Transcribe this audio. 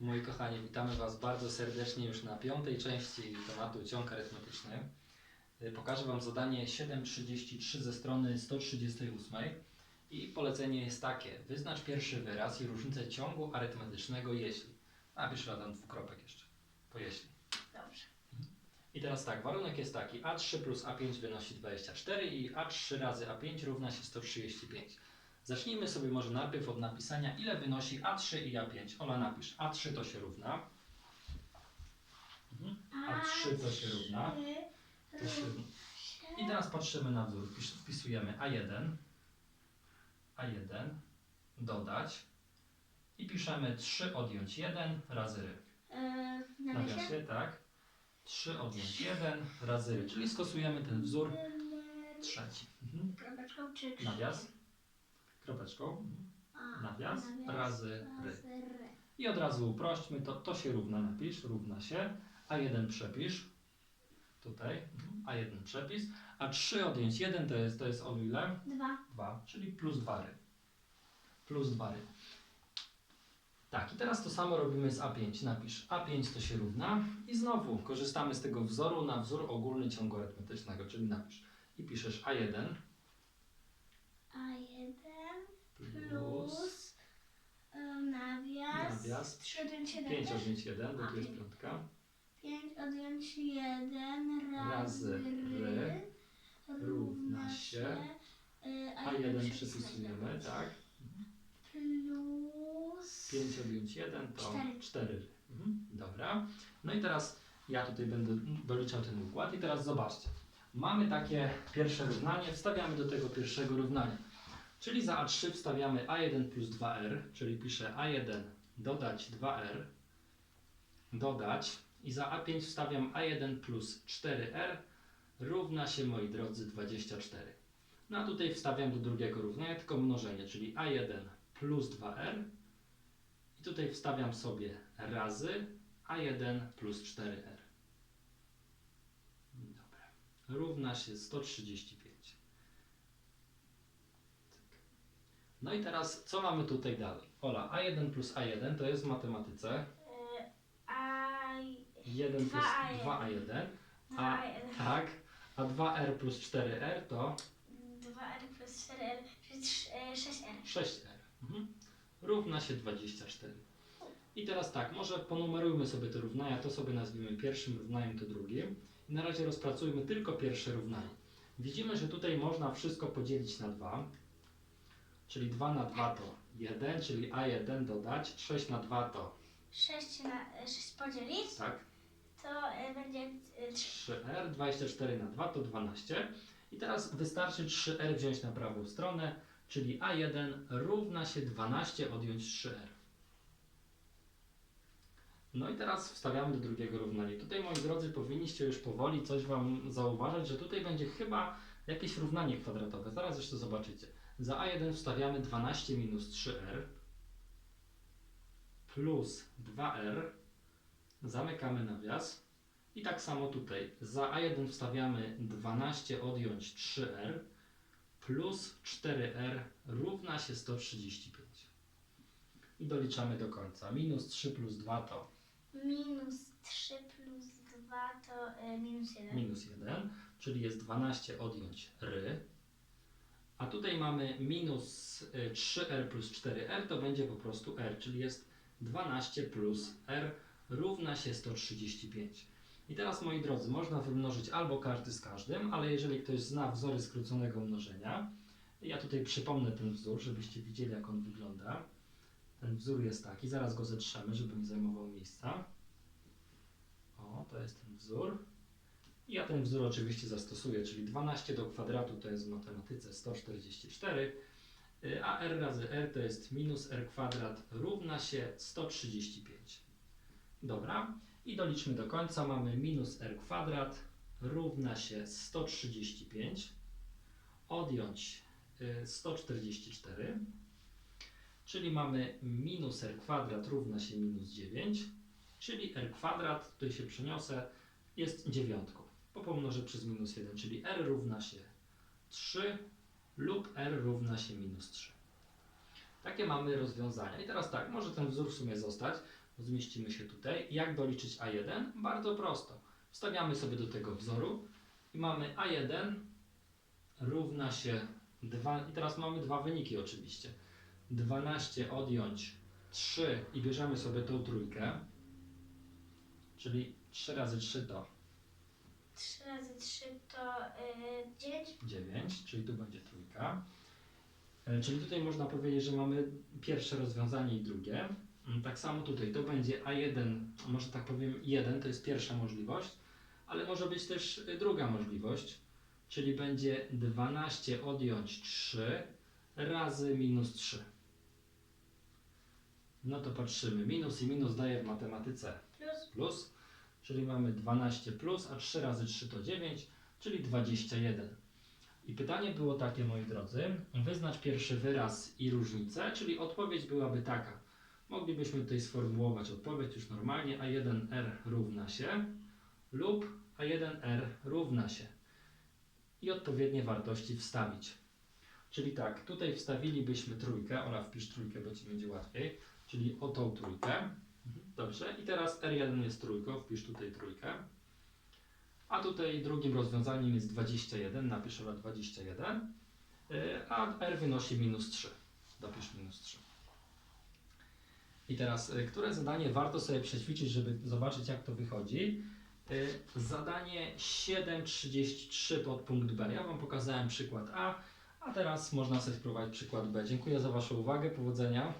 Moi kochani, witamy Was bardzo serdecznie już na piątej części tematu ciąg arytmetyczny. Y, Pokażę Wam zadanie 7.33 ze strony 138 i polecenie jest takie. Wyznacz pierwszy wyraz i różnicę ciągu arytmetycznego jeśli. Napisz Radan dwukropek jeszcze, po jeśli. Dobrze. I teraz tak, warunek jest taki, A3 plus A5 wynosi 24 i A3 razy A5 równa się 135. Zacznijmy sobie może najpierw od napisania, ile wynosi A3 i A5. Ola napisz, A3 to się równa. Mhm. A3 to się równa. To się... I teraz patrzymy na wzór. Wpis- Wpisujemy A1, A1, dodać i piszemy 3 odjąć 1 razy ry. W W nawiasie? tak. 3 odjąć 1 razy ry, czyli stosujemy ten wzór trzeci. Mhm. Kropeczką czy Nawias, kropeczką A, nawias, razy ry. i od razu uprośćmy, to, to się równa napisz, równa się, A1 przepisz, tutaj, mhm. A1 przepis, a 3 odjąć 1 to jest, to jest o ile? Dwa. 2, czyli plus 2 ry. Plus 2 ry. Tak, i teraz to samo robimy z A5. Napisz A5 to się równa i znowu korzystamy z tego wzoru na wzór ogólny ciągu arytmetycznego, czyli napisz i piszesz A1 A1 plus e, nawias. Nawias. 3 odjąć 7 5 też? odjąć 1, bo tu jest piątka, 5 odjąć 1 Razy razy ry ry równa się e, A1 przypisujemy, tak? Plus 5 odjąć 1 to Cztery. 4. Mhm, dobra. No i teraz ja tutaj będę doliczał ten układ i teraz zobaczcie. Mamy takie pierwsze równanie, wstawiamy do tego pierwszego równania. Czyli za A3 wstawiamy A1 plus 2R, czyli piszę A1 dodać 2R, dodać i za A5 wstawiam A1 plus 4R równa się, moi drodzy, 24. No a tutaj wstawiam do drugiego równania tylko mnożenie, czyli A1 plus 2R i tutaj wstawiam sobie razy A1 plus 4R. Dobra. Równa się 135. Tak. No i teraz co mamy tutaj dalej? Ola, A1 plus A1 to jest w matematyce E, A 1 plus 2A1. 2A1, a, tak, a 2R plus 4R to 2R plus 4R, czyli trz- e, 6R. 6R. Mhm. Równa się 24. I teraz tak, może ponumerujmy sobie te równania, to sobie nazwijmy pierwszym równaniem, to drugim. I na razie rozpracujmy tylko pierwsze równanie. Widzimy, że tutaj można wszystko podzielić na 2, czyli 2 na 2 to 1, czyli A1 dodać, 6 na 2 to 6 na e, 6 podzielić, tak, to e, będzie e, 3. 3R, 24 na 2 to 12. I teraz wystarczy 3R wziąć na prawą stronę, czyli A1 równa się 12 odjąć 3R. No i teraz wstawiamy do drugiego równania. Tutaj, moi drodzy, powinniście już powoli coś Wam zauważyć, że tutaj będzie chyba jakieś równanie kwadratowe. Zaraz jeszcze zobaczycie. Za A1 wstawiamy 12 minus 3R plus 2R. Zamykamy nawias. I tak samo tutaj. Za A1 wstawiamy 12 odjąć 3R plus 4R równa się 135. I doliczamy do końca. Minus 3 plus 2 to Minus 3 plus 2 to e, minus 1. minus 1, czyli jest 12 odjąć ry. A tutaj mamy minus y, 3r plus 4r, to będzie po prostu r, czyli jest 12 plus r równa się 135. I teraz, moi drodzy, można wymnożyć albo każdy z każdym, ale jeżeli ktoś zna wzory skróconego mnożenia, ja tutaj przypomnę ten wzór, żebyście widzieli, jak on wygląda. Ten wzór jest taki, zaraz go zetrzemy, żeby nie zajmował miejsca. O, to jest ten wzór. Ja ten wzór oczywiście zastosuję, czyli 12 do kwadratu to jest w matematyce 144, y, a r razy r to jest minus r kwadrat równa się 135. Dobra, i doliczmy do końca. Mamy minus r kwadrat równa się 135, odjąć y, 144, czyli mamy minus r kwadrat równa się minus 9, czyli r kwadrat, tutaj się przeniosę, jest dziewiątką. Po pomnożę przez minus 1, czyli r równa się 3 lub r równa się minus 3. Takie mamy rozwiązania. I teraz tak, może ten wzór w sumie zostać. Zmieścimy się tutaj. Jak doliczyć A1? Bardzo prosto. Wstawiamy sobie do tego wzoru i mamy A1 równa się 2. I teraz mamy dwa wyniki oczywiście. 12 odjąć 3 i bierzemy sobie tą trójkę. Czyli 3 razy 3 to 3 razy 3 to y, 9. 9, czyli tu będzie trójka. E, Czyli tutaj można powiedzieć, że mamy pierwsze rozwiązanie i drugie. Mm, Tak samo tutaj to będzie A1, może tak powiem 1, to jest pierwsza możliwość, ale może być też y, druga możliwość, czyli będzie 12 odjąć 3 razy minus 3. No to patrzymy, minus i minus daje w matematyce Plus. Plus, czyli mamy 12 plus, a 3 razy 3 to 9, czyli 21. I pytanie było takie, moi drodzy, wyznacz pierwszy wyraz i różnicę, czyli odpowiedź byłaby taka. Moglibyśmy tutaj sformułować odpowiedź już normalnie, a1r równa się lub a1r równa się. I odpowiednie wartości wstawić. Czyli tak, tutaj wstawilibyśmy trójkę, Ola wpisz trójkę, bo Ci będzie łatwiej, czyli o tą trójkę. Mhm, Dobrze, i teraz R1 jest trójką, wpisz tutaj trójkę. A tutaj drugim rozwiązaniem jest 21, napisz Ola 21, y, a R wynosi minus 3. Dopisz minus 3. I teraz, y, które zadanie warto sobie przećwiczyć, żeby zobaczyć jak to wychodzi? Y, Zadanie 7.33 pod punkt B. Ja Wam pokazałem przykład A, a teraz można sobie spróbować przykład B. Dziękuję za Waszą uwagę, powodzenia.